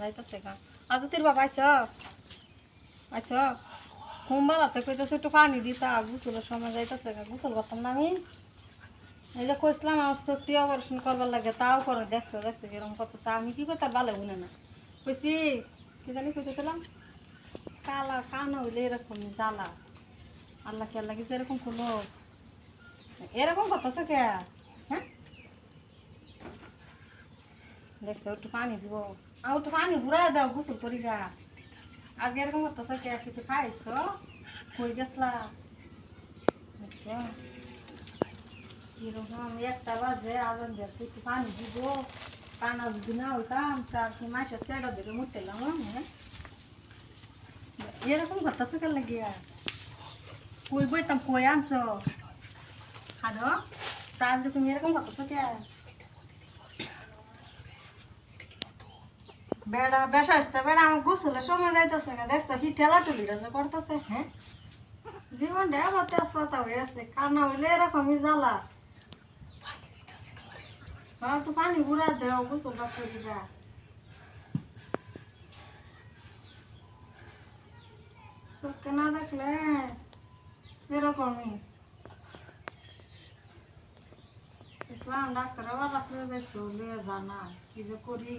যাইতেছে গা। আজ তোর বাবা আইস আইস কুম্বালাতে কইতেছে, একটু পানি দিতা গুসলের সময় যাইতেছে গা, গুসল করতাম না আমি। এই যে কইছিলাম, আমার সত্যি অপারেশন করবার লাগে, তাও করে দেখছ দেখছ এরকম করতেছে আমি কি করতে ভালো গুনে না। কইছি, কি জানি কইতেছিলাম, কালা কানা হইলে এরকম জ্বালা আল্লাহ কে আল্লাহ কিছু এরকম কোনো এরকম করতেছে কে হ্যাঁ দেখছ একটু পানি দিব। আর একটু পানি ঘুরাই দাও, গোসল করি যা। আজকে এরকম করতেছে কে কিছু খাইছো? কই গেছলা? দেখছ? এরকম একটা বাজে আজান দিয়েছে, একটু পানি দিব। কানা যদি না হইতাম, তার কি মাসে সেটা দিকে মুটলাম হ্যাঁ? এরকম করতেছে কে লাগিয়া কই বইতাম, কই আনছো? খাদো তার তুমি এরকম করতেছো কে? বেড়া বেসা আসতে বেড়া আমার গোসলের সময় যাইতেছে না। দেখছ হি ঠেলা টুলিটা যে করতেছে। হ্যাঁ? জীবনটা আমার তেজপাতা হয়ে আছে কান্না হইলে এরকমই জ্বালা। হ্যাঁ একটু পানি ঘুরা দেও গোসলটা করি যা চোখকে না দেখলে এরকমই। ইসলাম ডাক্তার আবার রাখলে দেখতো লিয়ে জানা কি যে করি।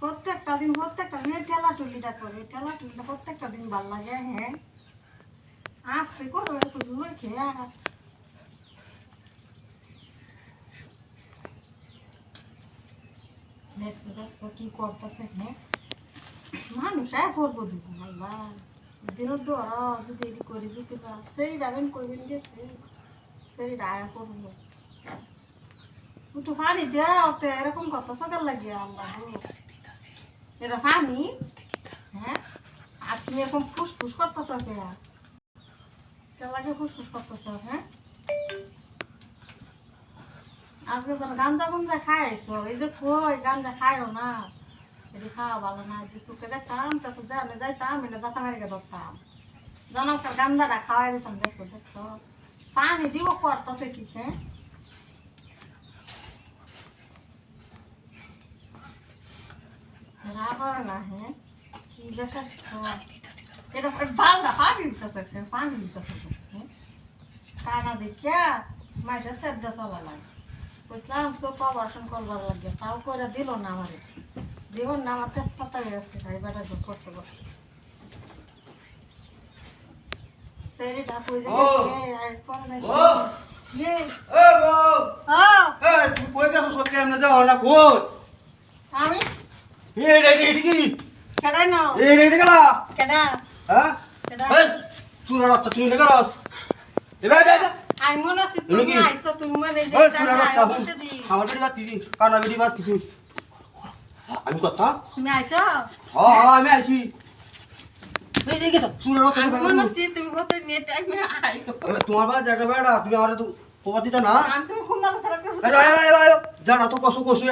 প্রত্যেকটা দিন প্রত্যেকটা দিন, এই ঠেলা টুলিটা করে ঠেলা টুলিটা প্রত্যেকটা দিন ভালো লাগে হ্যাঁ। আসতে করো এত জোরে খেয়ে। আর দেখছ দেখছ কি করতেছে হ্যাঁ। মানুষ আয় করব দুপুর আল্লাহ। দিনের দর যদি এটি করে যেতে পার, সেই যাবেন করবেন গেছে সেই আয়া করব। একটু পানি দেওয়া এরকম কত সকাল লাগে আল্লাহ এটা পানি। হ্যাঁ? তুমি এখন ফুসফুস করতেছ লাগে ফুসফুস করতেছ হ্যাঁ? আজকে তো গাঞ্জা গুঞ্জা খাইছো? এই যে কই, গাঞ্জা খাইও না। এটি খাওয়া ভালো না, যে সুখে দেখতাম, তা তো জানে, যাইতাম, এটা যাতা মারিকে ধরতাম। জনকার গান্দাটা খাওয়াই দিতাম, দেখছ দেখছ? পানি দিব, করতেছে কি হ্যাঁ না করে না হ্যাঁ কি দেখা এটা বালটা পানি দিতেছে হ্যাঁ পানি দিতেছে হ্যাঁ কানা দেখিয়া মাইটা সেদ্ধ চলা লাগে। বুঝলাম চোখ অপারেশন করবার লাগে তাও করে দিল না আমারে। জীবন না আমার তেজপাতা হয়ে আসছে ভাই বেটা করতে করতে সেরি ঢাকু হ্যাঁ গেছো আমি? আমি কথা তুমি আইছো হ্যাঁ আমি আইছি? তোমার বাদ জায়গা বেড়া তুমি আমার তো পোবা দিতা না। জানা তো কসু কসু